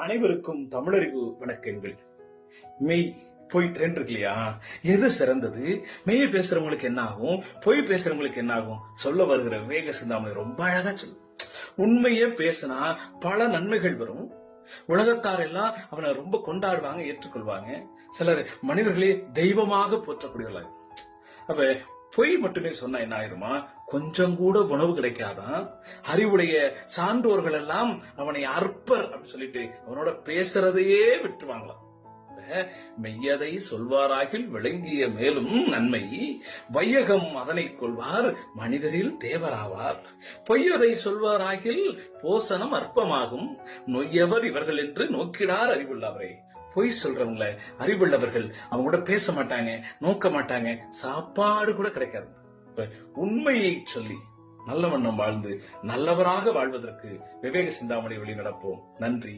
அனைவருக்கும் தமிழறிவு வணக்கங்கள். மெய் பொய் ரெண்டு இருக்கு இல்லையா எது சிறந்தது? மெய் பேசுறவங்களுக்கு என்ன ஆகும்? பொய் பேசுறவங்களுக்கு என்ன ஆகும்? சொல்ல வருகிற வேக சிந்தாமணி ரொம்ப அழகா சொல்லும். உண்மையே பேசினா பல நன்மைகள் வரும். உலகத்தார் எல்லாம் அவனை ரொம்ப கொண்டாடுவாங்க ஏற்றுக்கொள்வாங்க. சிலர் மனிதர்களே தெய்வமாக போற்றக்கூடியவர்களாக அப்ப பொய் மட்டுமே சொன்னா என்ன ஆயிருமா? கொஞ்சம் கூட உணவு கிடைக்காதான் அறிவுடைய சான்றோர்கள் எல்லாம் அவனை அற்பர் அப்படின்னு சொல்லிட்டு அவனோட பேசுறதையே விட்டுவாங்களாம் மெய்யதை சொல்வாராகில் விளங்கிய மேலும் நன்மை வையகம் அதனை கொள்வார் மனிதரில் தேவராவார். பொய்யதை சொல்வாராகில் போசனம் அற்பமாகும் நொய்யவர் இவர்கள் என்று நோக்கிடார் அறிவுள்ளவரே. பொய் சொல்றவங்கள அறிவுள்ளவர்கள் அவங்க கூட பேச மாட்டாங்க நோக்க மாட்டாங்க சாப்பாடு கூட கிடைக்காது. உண்மையை சொல்லி நல்ல வண்ணம் வாழ்ந்து நல்லவராக வாழ்வதற்கு விவேக சிந்தாமணி வழி நடப்போம் நன்றி.